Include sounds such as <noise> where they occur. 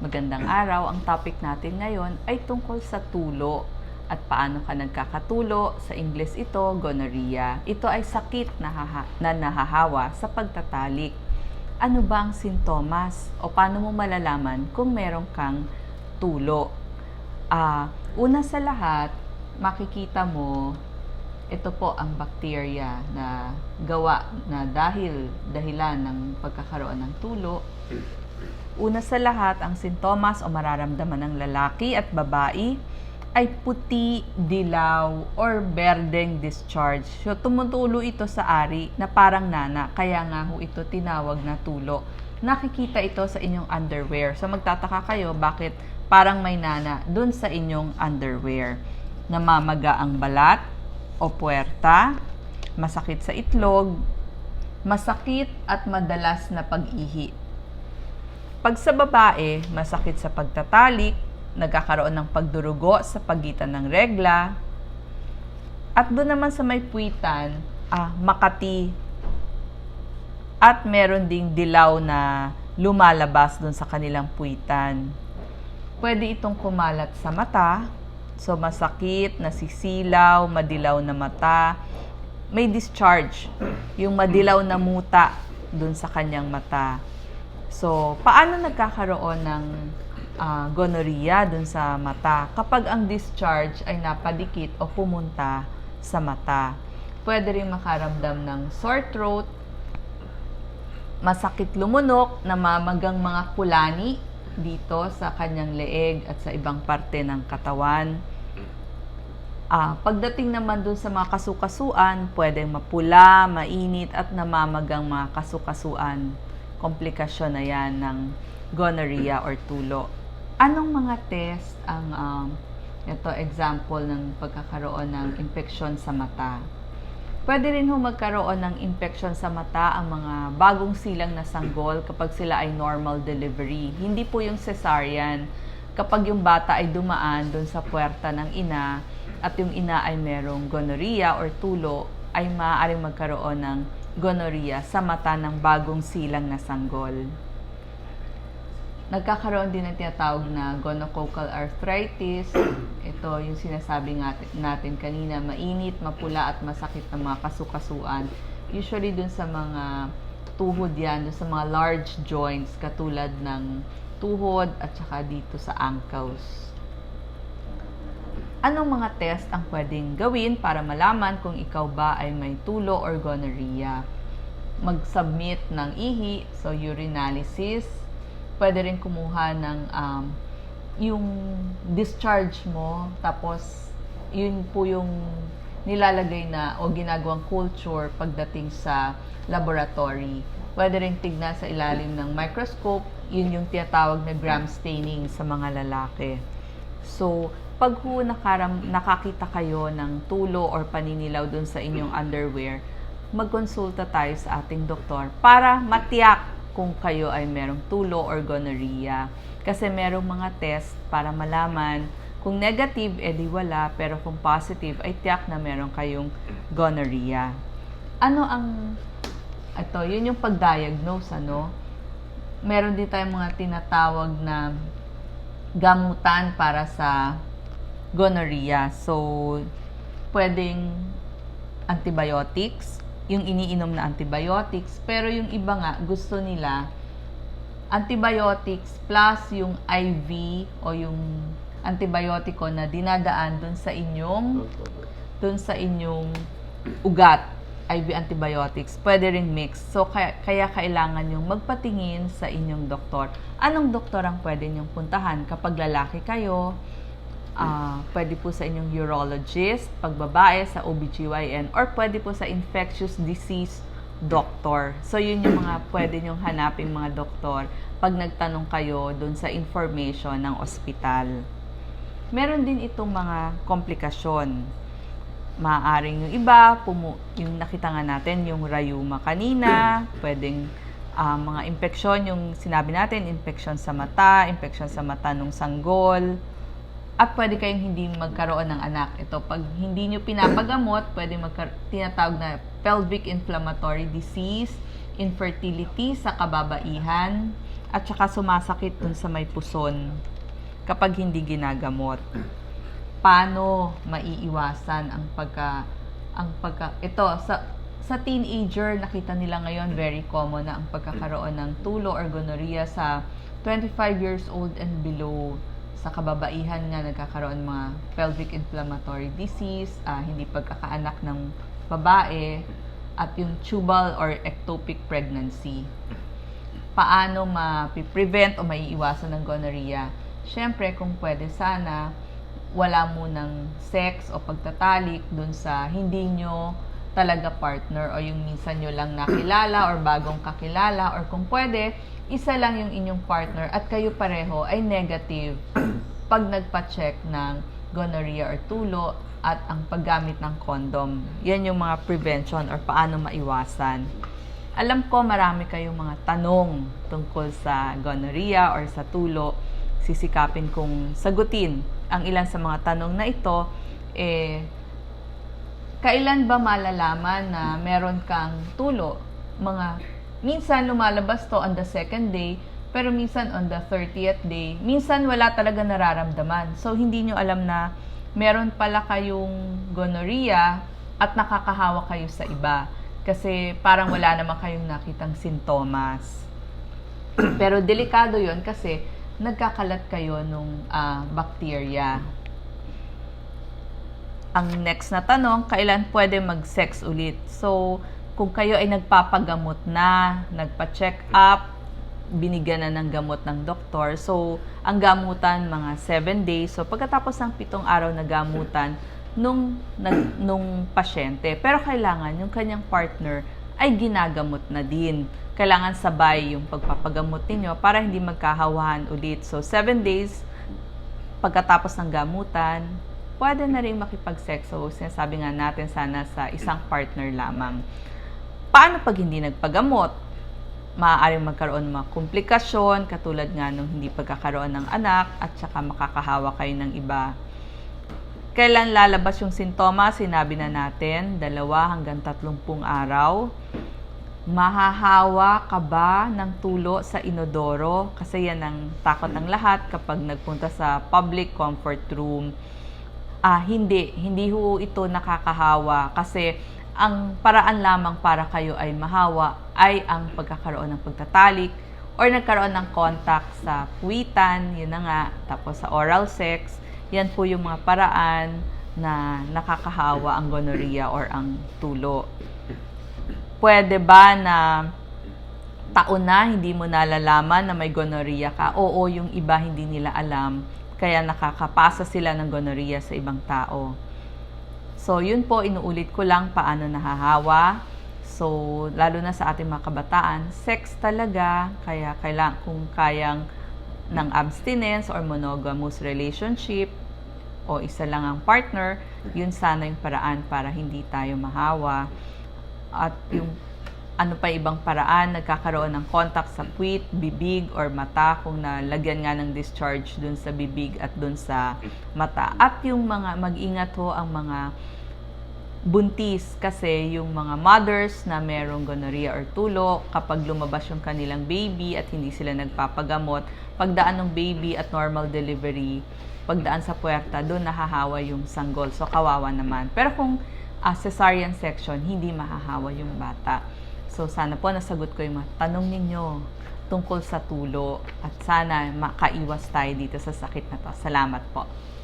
Magandang araw. Ang topic natin ngayon ay tungkol sa tulo at paano ka nagkakatulo. Sa English ito, gonorrhea. Ito ay sakit na, haha- na nahahawa sa pagtatalik. Ano ba ang sintomas o paano mo malalaman kung meron kang tulo? Ah, una sa lahat, makikita mo ito po ang bacteria na gawa na dahil dahilan ng pagkakaroon ng tulo. Una sa lahat, ang sintomas o mararamdaman ng lalaki at babae ay puti, dilaw, or berdeng discharge. So, tumutulo ito sa ari na parang nana, kaya nga ho ito tinawag na tulo. Nakikita ito sa inyong underwear. So, magtataka kayo bakit parang may nana dun sa inyong underwear. Namamaga ang balat o puwerta, masakit sa itlog, masakit at madalas na pag-ihi. Pag sa babae, masakit sa pagtatalik, nagkakaroon ng pagdurugo sa pagitan ng regla, at doon naman sa may puwitan, ah, makati, at meron ding dilaw na lumalabas doon sa kanilang puwitan. Pwede itong kumalat sa mata, so masakit, nasisilaw, madilaw na mata, may discharge, yung madilaw na muta doon sa kanyang mata. So, paano nagkakaroon ng ah, gonorrhea dun sa mata? Kapag ang discharge ay napadikit o pumunta sa mata. Pwede rin makaramdam ng sore throat, masakit lumunok, namamagang mga kulani dito sa kanyang leeg at sa ibang parte ng katawan. Ah, pagdating naman dun sa mga kasukasuan, pwedeng mapula, mainit at namamagang mga kasukasuan. Komplikasyon na yan ng gonorrhea or tulo. Anong mga test ang um, ito example ng pagkakaroon ng infeksyon sa mata? Pwede rin ho magkaroon ng infection sa mata ang mga bagong silang na sanggol kapag sila ay normal delivery. Hindi po yung cesarean. Kapag yung bata ay dumaan doon sa puwerta ng ina at yung ina ay merong gonorrhea or tulo, ay maaaring magkaroon ng gonorrhea sa mata ng bagong silang na sanggol. Nagkakaroon din ng tinatawag na gonococcal arthritis. <clears throat> Ito yung sinasabi natin, kanina, mainit, mapula at masakit na mga kasukasuan. Usually dun sa mga tuhod yan, dun sa mga large joints katulad ng tuhod at saka dito sa ankles. Anong mga test ang pwedeng gawin para malaman kung ikaw ba ay may tulo or gonorrhea? Mag-submit ng ihi, so urinalysis. Pwede rin kumuha ng um, yung discharge mo, tapos yun po yung nilalagay na o ginagawang culture pagdating sa laboratory. Pwede rin tignan sa ilalim ng microscope, yun yung tinatawag na gram staining sa mga lalaki. So, pag ho nakaram, nakakita kayo ng tulo or paninilaw dun sa inyong underwear, magkonsulta tayo sa ating doktor para matiyak kung kayo ay merong tulo or gonorrhea. Kasi merong mga test para malaman kung negative, edi wala. Pero kung positive, ay tiyak na meron kayong gonorrhea. Ano ang, ito, yun yung pag-diagnose, ano? Meron din tayong mga tinatawag na gamutan para sa gonorrhea. So, pwedeng antibiotics, yung iniinom na antibiotics, pero yung iba nga gusto nila antibiotics plus yung IV o yung antibiotiko na dinadaan dun sa inyong dun sa inyong ugat IV antibiotics, pwede ring mix. So, kaya, kaya kailangan yung magpatingin sa inyong doktor. Anong doktor ang pwede nyong puntahan? Kapag lalaki kayo, ah pwede po sa inyong urologist, pag babae sa OBGYN, or pwede po sa infectious disease doctor. So, yun yung mga pwede nyong hanapin mga doktor pag nagtanong kayo dun sa information ng ospital. Meron din itong mga komplikasyon. Maaaring yung iba, pumu- yung nakita nga natin, yung rayuma kanina, pwedeng ah, mga infeksyon, yung sinabi natin, infeksyon sa mata, infeksyon sa mata ng sanggol, at pwede kayong hindi magkaroon ng anak. Ito, pag hindi nyo pinapagamot, pwede magkar- tinatawag na pelvic inflammatory disease, infertility sa kababaihan, at saka sumasakit dun sa may puson kapag hindi ginagamot. Paano maiiwasan ang pagka ang pagka ito sa sa teenager nakita nila ngayon very common na ang pagkakaroon ng tulo or gonorrhea sa 25 years old and below sa kababaihan nga nagkakaroon mga pelvic inflammatory disease, ah, hindi pagkakaanak ng babae, at yung tubal or ectopic pregnancy. Paano ma-prevent o maiiwasan ng gonorrhea? Siyempre, kung pwede sana, wala munang sex o pagtatalik dun sa hindi nyo talaga partner o yung minsan nyo lang nakilala or bagong kakilala or kung pwede, isa lang yung inyong partner at kayo pareho ay negative <clears throat> pag nagpa-check ng gonorrhea or tulo at ang paggamit ng condom. Yan yung mga prevention or paano maiwasan. Alam ko marami kayong mga tanong tungkol sa gonorrhea or sa tulo. Sisikapin kong sagutin ang ilan sa mga tanong na ito. Eh, kailan ba malalaman na meron kang tulo? Mga minsan lumalabas to on the second day, pero minsan on the 30th day, minsan wala talaga nararamdaman. So hindi nyo alam na meron pala kayong gonorrhea at nakakahawa kayo sa iba. Kasi parang wala naman kayong nakitang sintomas. <clears throat> pero delikado yon kasi nagkakalat kayo nung ah, bacteria. Ang next na tanong, kailan pwede mag-sex ulit? So, kung kayo ay nagpapagamot na, nagpa-check up, binigyan na ng gamot ng doktor. So, ang gamutan mga 7 days. So, pagkatapos ng pitong araw na gamutan nung, nag, nung pasyente. Pero kailangan yung kanyang partner ay ginagamot na din. Kailangan sabay yung pagpapagamot ninyo para hindi magkahawahan ulit. So, 7 days pagkatapos ng gamutan, pwede na rin makipag-sex. So, sinasabi nga natin sana sa isang partner lamang. Paano pag hindi nagpagamot? Maaaring magkaroon ng mga komplikasyon, katulad nga nung hindi pagkakaroon ng anak, at saka makakahawa kayo ng iba. Kailan lalabas yung sintomas? Sinabi na natin, dalawa hanggang tatlumpung araw. Mahahawa ka ba ng tulo sa inodoro? Kasi yan ang takot ng lahat kapag nagpunta sa public comfort room. Ah, hindi. Hindi ho ito nakakahawa kasi ang paraan lamang para kayo ay mahawa ay ang pagkakaroon ng pagtatalik or nagkaroon ng contact sa puwitan, yun na nga, tapos sa oral sex, yan po yung mga paraan na nakakahawa ang gonorrhea or ang tulo. Pwede ba na taon na hindi mo nalalaman na may gonorrhea ka? Oo, yung iba hindi nila alam. Kaya nakakapasa sila ng gonorrhea sa ibang tao. So, yun po, inuulit ko lang paano nahahawa. So, lalo na sa ating mga kabataan, sex talaga. Kaya kailang, kung kayang ng abstinence or monogamous relationship o isa lang ang partner, yun sana yung paraan para hindi tayo mahawa. At yung ano pa ibang paraan, nagkakaroon ng contact sa puwit, bibig, or mata kung nalagyan nga ng discharge dun sa bibig at dun sa mata. At yung mga, mag-ingat ho ang mga buntis kasi yung mga mothers na merong gonorrhea or tulo, kapag lumabas yung kanilang baby at hindi sila nagpapagamot, pagdaan ng baby at normal delivery, pagdaan sa puwerta, doon nahahawa yung sanggol. So, kawawa naman. Pero kung uh, cesarean section, hindi mahahawa yung bata. So, sana po nasagot ko yung mga tanong ninyo tungkol sa tulo at sana makaiwas tayo dito sa sakit na to. Salamat po.